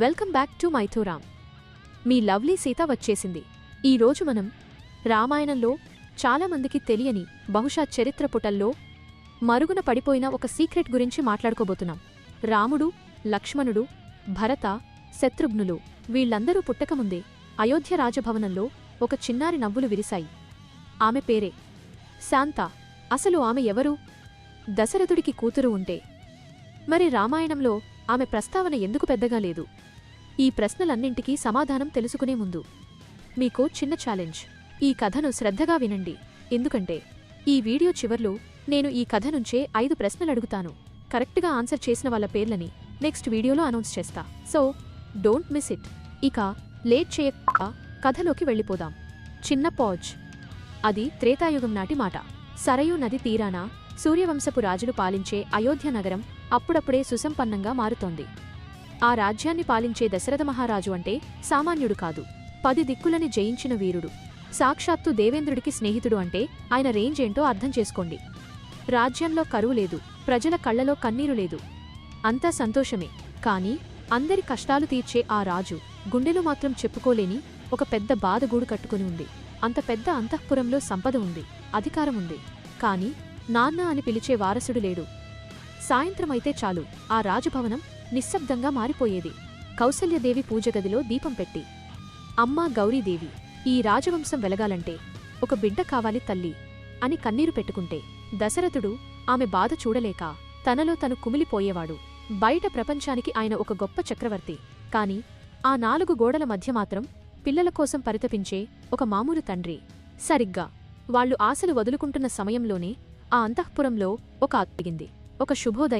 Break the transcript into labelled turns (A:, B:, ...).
A: Welcome back to Mythoram. Me lovely Sita వచ్చేసింది. ఈరోజు మనం రామాయణంలో చాలామందికి తెలియని బహుశా చరిత్ర పుటల్లో మరుగున పడిపోయిన ఒక సీక్రెట్ గురించి మాట్లాడుకోబోతున్నాం. రాముడు లక్ష్మణుడు భరత శత్రుఘ్నులు వీళ్ళందరూ పుట్టకముందే అయోధ్య రాజభవనంలో ఒక చిన్నారి నవ్వులు విరిశాయి. ఆమె పేరే శాంత. అసలు ఆమె ఎవరు? దశరథుడికి కూతురు ఉంటే. మరి రామాయణంలో ఆమె ప్రస్తావన ఎందుకు పెద్దగా లేదు? ఈ ప్రశ్నలన్నింటికీ సమాధానం తెలుసుకునే ముందు మీకు చిన్న ఛాలెంజ్. ఈ కథను శ్రద్ధగా వినండి. ఎందుకంటే ఈ వీడియో చివర్లో నేను ఈ కథ నుంచే ఐదు ప్రశ్నలు అడుగుతాను. కరెక్ట్గా ఆన్సర్ చేసిన వాళ్ళ పేర్లని నెక్స్ట్ వీడియోలో అనౌన్స్ చేస్తా. So don't miss it. ఇక లేట్ చేయక కథలోకి వెళ్ళిపోదాం. చిన్న పాజ్. అది త్రేతాయుగం నాటి మాట. సరయూ నది తీరాన సూర్యవంశపు రాజులు పాలించే అయోధ్య నగరం అప్పుడప్పుడే సుసంపన్నంగా మారుతోంది. ఆ రాజ్యాన్ని పాలించే దశరథ మహారాజు అంటే సామాన్యుడు కాదు. పది దిక్కులని జయించిన వీరుడు. సాక్షాత్తు దేవేంద్రుడికి స్నేహితుడు అంటే ఆయన రేంజ్ ఏంటో అర్థం చేసుకోండి. రాజ్యంలో కరువు లేదు ప్రజల కళ్ళలో కన్నీరు లేదు. అంతా సంతోషమే. కాని అందరి కష్టాలు తీర్చే ఆ రాజు గుండెలో మాత్రం చెప్పుకోలేని ఒక పెద్ద బాధగూడు కట్టుకుని ఉంది. అంత పెద్ద అంతఃపురంలో సంపద ఉంది అధికారం ఉంది. కాని నాన్న అని పిలిచే వారసుడు లేడు. సాయంత్రమైతే చాలు. ఆ రాజభవనం నిశ్శబ్దంగా మారిపోయేది. కౌసల్యదేవి పూజగదిలో దీపం పెట్టి అమ్మా గౌరీదేవి ఈ రాజవంశం వెలగాలంటే ఒక బిడ్డ కావాలి తల్లి అని కన్నీరు పెట్టుకుంటే దశరథుడు ఆమె బాధ చూడలేక తనలో తను కుమిలిపోయేవాడు. బయట ప్రపంచానికి ఆయన ఒక గొప్ప చక్రవర్తి. కాని ఆ నాలుగు గోడల మధ్య మాత్రం పిల్లల కోసం పరితపించే ఒక మామూలు తండ్రి. సరిగ్గా వాళ్ళు ఆశలు వదులుకుంటున్న సమయంలోనే ఆ అంతఃపురంలో ఒక అత్తిగింది ఒక శుభోదయం.